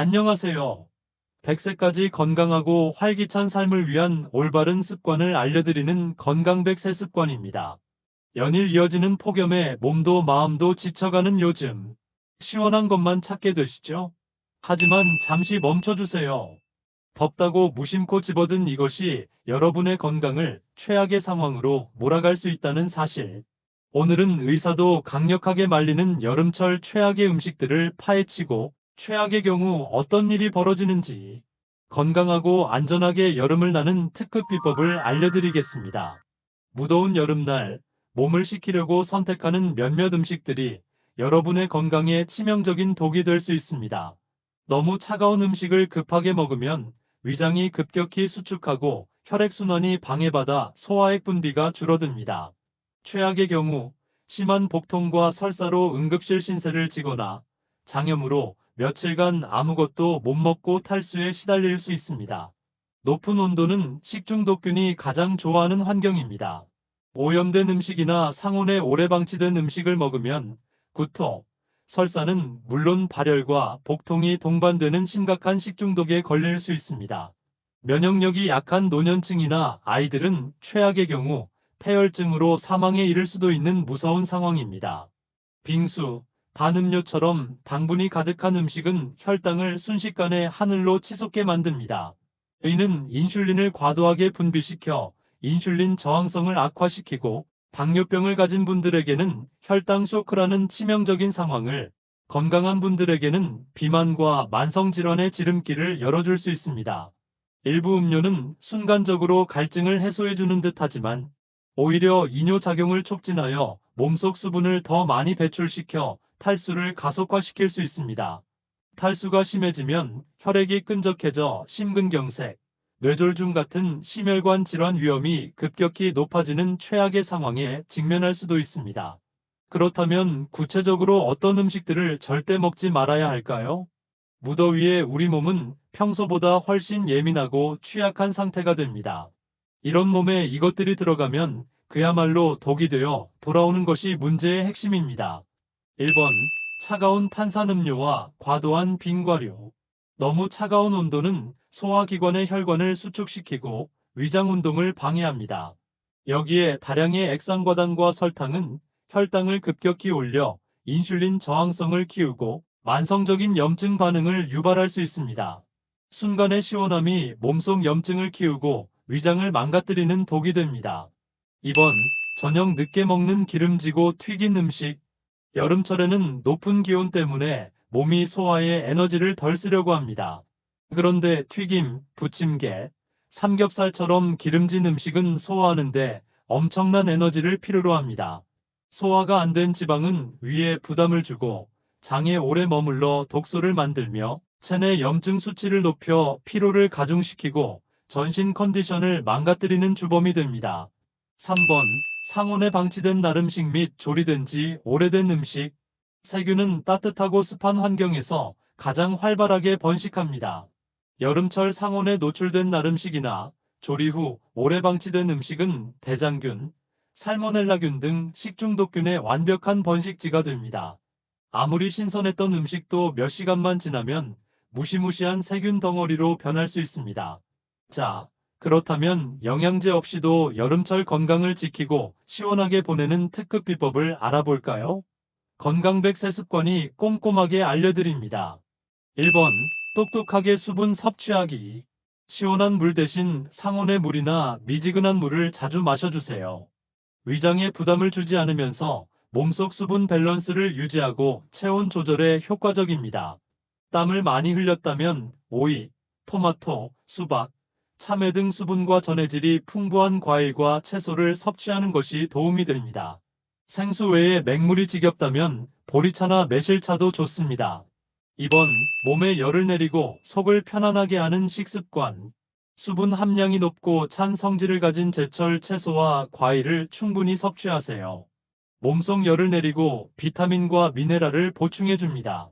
안녕하세요. 100세까지 건강하고 활기찬 삶을 위한 올바른 습관을 알려드리는 건강백 세 습관입니다. 연일 이어지는 폭염에 몸도 마음도 지쳐가는 요즘. 시원한 것만 찾게 되시죠? 하지만 잠시 멈춰주세요. 덥다고 무심코 집어든 이것이 여러분의 건강을 최악의 상황으로 몰아갈 수 있다는 사실. 오늘은 의사도 강력하게 말리는 여름철 최악의 음식들을 파헤치고 최악의 경우 어떤 일이 벌어지는지 건강하고 안전하게 여름을 나는 특급 비법을 알려드리겠습니다. 무더운 여름날 몸을 식히려고 선택하는 몇몇 음식들이 여러분의 건강에 치명적인 독이 될 수 있습니다. 너무 차가운 음식을 급하게 먹으면 위장이 급격히 수축하고 혈액순환이 방해받아 소화액 분비가 줄어듭니다. 최악의 경우 심한 복통과 설사로 응급실 신세를 지거나 장염으로 며칠간 아무것도 못 먹고 탈수에 시달릴 수 있습니다. 높은 온도는 식중독균이 가장 좋아하는 환경입니다. 오염된 음식이나 상온에 오래 방치된 음식을 먹으면 구토, 설사는 물론 발열과 복통이 동반되는 심각한 식중독에 걸릴 수 있습니다. 면역력이 약한 노년층이나 아이들은 최악의 경우 폐혈증으로 사망에 이를 수도 있는 무서운 상황입니다. 빙수, 반음료처럼 당분이 가득한 음식은 혈당을 순식간에 하늘로 치솟게 만듭니다. 이는 인슐린을 과도하게 분비시켜 인슐린 저항성을 악화시키고 당뇨병을 가진 분들에게는 혈당 쇼크라는 치명적인 상황을 건강한 분들에게는 비만과 만성질환의 지름길을 열어줄 수 있습니다. 일부 음료는 순간적으로 갈증을 해소해주는 듯 하지만 오히려 이뇨작용을 촉진하여 몸속 수분을 더 많이 배출시켜 탈수를 가속화시킬 수 있습니다. 탈수가 심해지면 혈액이 끈적해져 심근경색, 뇌졸중 같은 심혈관 질환 위험이 급격히 높아지는 최악의 상황에 직면할 수도 있습니다. 그렇다면 구체적으로 어떤 음식들을 절대 먹지 말아야 할까요? 무더위에 우리 몸은 평소보다 훨씬 예민하고 취약한 상태가 됩니다. 이런 몸에 이것들이 들어가면 그야말로 독이 되어 돌아오는 것이 문제의 핵심입니다. 1번 차가운 탄산음료와 과도한 빙과류 너무 차가운 온도는 소화기관의 혈관을 수축시키고 위장 운동을 방해합니다. 여기에 다량의 액상과당과 설탕은 혈당을 급격히 올려 인슐린 저항성을 키우고 만성적인 염증 반응을 유발할 수 있습니다. 순간의 시원함이 몸속 염증을 키우고 위장을 망가뜨리는 독이 됩니다. 2번 저녁 늦게 먹는 기름지고 튀긴 음식 여름철에는 높은 기온 때문에 몸이 소화에 에너지를 덜 쓰려고 합니다. 그런데 튀김, 부침개, 삼겹살처럼 기름진 음식은 소화하는데 엄청난 에너지를 필요로 합니다. 소화가 안 된 지방은 위에 부담을 주고 장에 오래 머물러 독소를 만들며 체내 염증 수치를 높여 피로를 가중시키고 전신 컨디션을 망가뜨리는 주범이 됩니다. 3번 상온에 방치된 나름식 및 조리된 지 오래된 음식 세균은 따뜻하고 습한 환경에서 가장 활발하게 번식합니다. 여름철 상온에 노출된 나름식이나 조리 후 오래 방치된 음식은 대장균, 살모넬라균 등 식중독균의 완벽한 번식지가 됩니다. 아무리 신선했던 음식도 몇 시간만 지나면 무시무시한 세균 덩어리로 변할 수 있습니다. 자, 그렇다면 영양제 없이도 여름철 건강을 지키고 시원하게 보내는 특급 비법을 알아볼까요? 건강백 세습관이 꼼꼼하게 알려드립니다. 1번 똑똑하게 수분 섭취하기 시원한 물 대신 상온의 물이나 미지근한 물을 자주 마셔주세요. 위장에 부담을 주지 않으면서 몸속 수분 밸런스를 유지하고 체온 조절에 효과적입니다. 땀을 많이 흘렸다면 오이, 토마토, 수박, 참외 등 수분과 전해질이 풍부한 과일과 채소를 섭취하는 것이 도움이 됩니다. 생수 외에 맹물이 지겹다면 보리차나 매실차도 좋습니다. 2번 몸에 열을 내리고 속을 편안하게 하는 식습관 수분 함량이 높고 찬 성질을 가진 제철 채소와 과일을 충분히 섭취하세요. 몸속 열을 내리고 비타민과 미네랄을 보충해줍니다.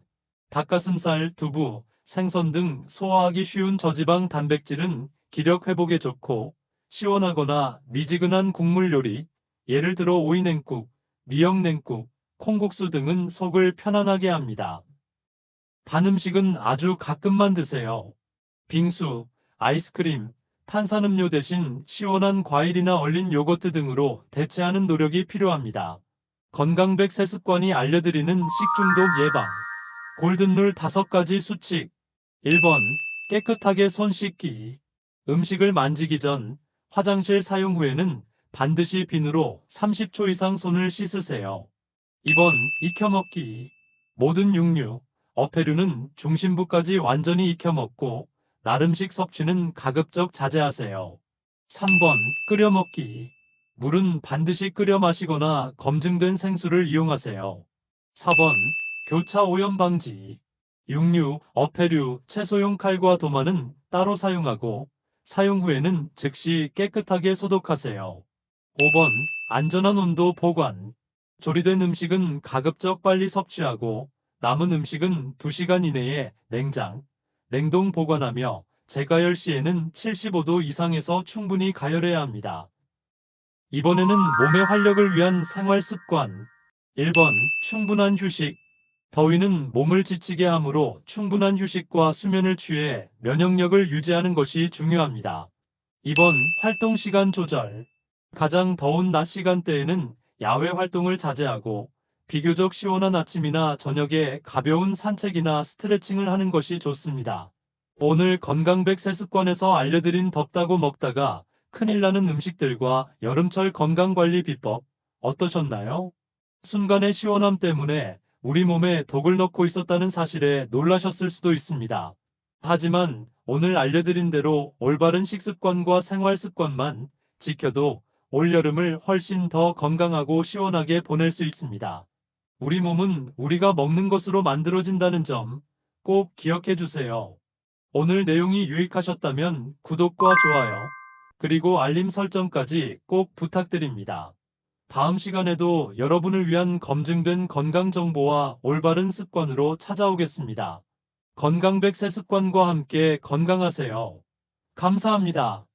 닭가슴살, 두부, 생선 등 소화하기 쉬운 저지방 단백질은 기력 회복에 좋고 시원하거나 미지근한 국물 요리, 예를 들어 오이냉국, 미역냉국, 콩국수 등은 속을 편안하게 합니다. 단 음식은 아주 가끔만 드세요. 빙수, 아이스크림, 탄산음료 대신 시원한 과일이나 얼린 요거트 등으로 대체하는 노력이 필요합니다. 건강백 세습관이 알려드리는 식중독 예방. 골든룰 5가지 수칙. 1번. 깨끗하게 손 씻기. 음식을 만지기 전 화장실 사용 후에는 반드시 비누로 30초 이상 손을 씻으세요. 2번. 익혀먹기. 모든 육류, 어패류는 중심부까지 완전히 익혀먹고 나름식 섭취는 가급적 자제하세요. 3번. 끓여 먹기. 물은 반드시 끓여 마시거나 검증된 생수를 이용하세요. 4번. 교차 오염 방지. 육류, 어패류, 채소용 칼과 도마는 따로 사용하고 사용 후에는 즉시 깨끗하게 소독하세요. 5번. 안전한 온도 보관. 조리된 음식은 가급적 빨리 섭취하고 남은 음식은 2시간 이내에 냉장, 냉동 보관하며 재가열 시에는 75도 이상에서 충분히 가열해야 합니다. 이번에는 몸의 활력을 위한 생활 습관. 1번. 충분한 휴식. 더위는 몸을 지치게 하므로 충분한 휴식과 수면을 취해 면역력을 유지하는 것이 중요합니다. 2번. 활동 시간 조절. 가장 더운 낮 시간대에는 야외 활동을 자제하고 비교적 시원한 아침이나 저녁에 가벼운 산책이나 스트레칭을 하는 것이 좋습니다. 오늘 건강백 세습관에서 알려드린 덥다고 먹다가 큰일 나는 음식들과 여름철 건강관리 비법 어떠셨나요? 순간의 시원함 때문에 우리 몸에 독을 넣고 있었다는 사실에 놀라셨을 수도 있습니다. 하지만 오늘 알려드린 대로 올바른 식습관과 생활 습관만 지켜도 올여름을 훨씬 더 건강하고 시원하게 보낼 수 있습니다. 우리 몸은 우리가 먹는 것으로 만들어진다는 점 꼭 기억해 주세요. 오늘 내용이 유익하셨다면 구독과 좋아요, 그리고 알림 설정까지 꼭 부탁드립니다. 다음 시간에도 여러분을 위한 검증된 건강 정보와 올바른 습관으로 찾아오겠습니다. 건강백 세 습관과 함께 건강하세요. 감사합니다.